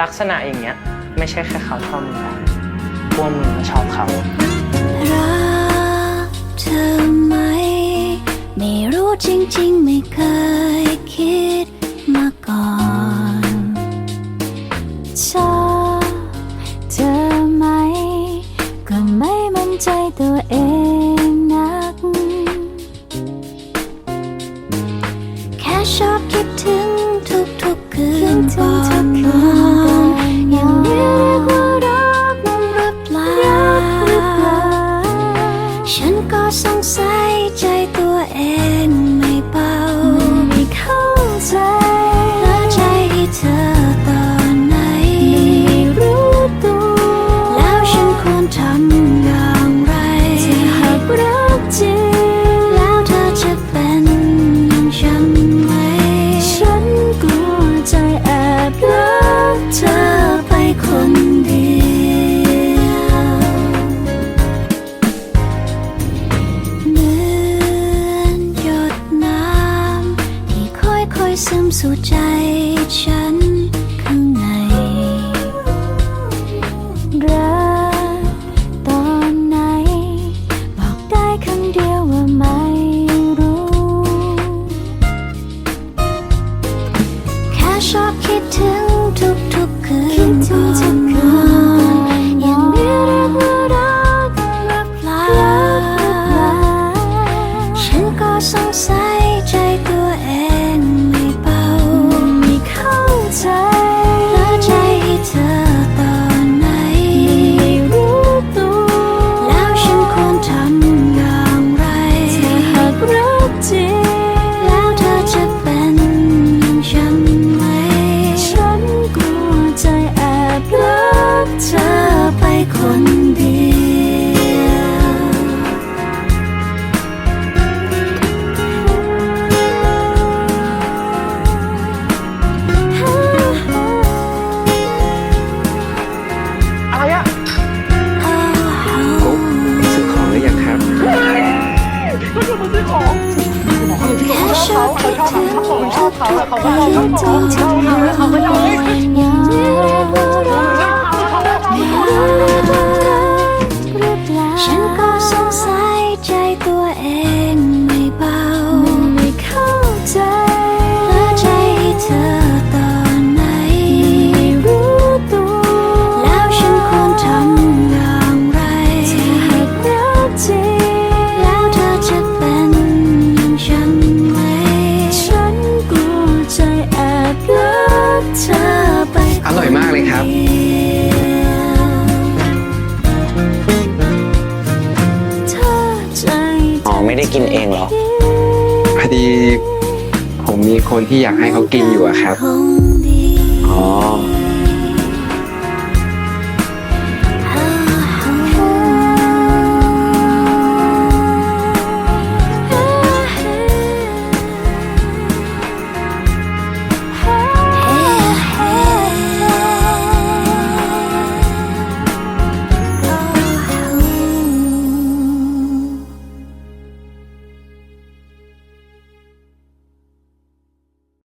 ลักษณะอย่างเงี้ยไม่ใช่แค่เขาชอบมึงนะพวกมึงก็ชอบเขา รักเธอไหม ไม่รู้จริงๆ ไม่เคยคิดมาก่อนชอบเธอไหม ก็ไม่มั่นใจตัวเอง ฉันก็ ซึมสู่ใจฉัน ฉันชอบค的ามช่า อ๋อไม่ได้กินเองเหรอ พอดี ผมมีคนที่อยากให้เขากินอยู่อะครับ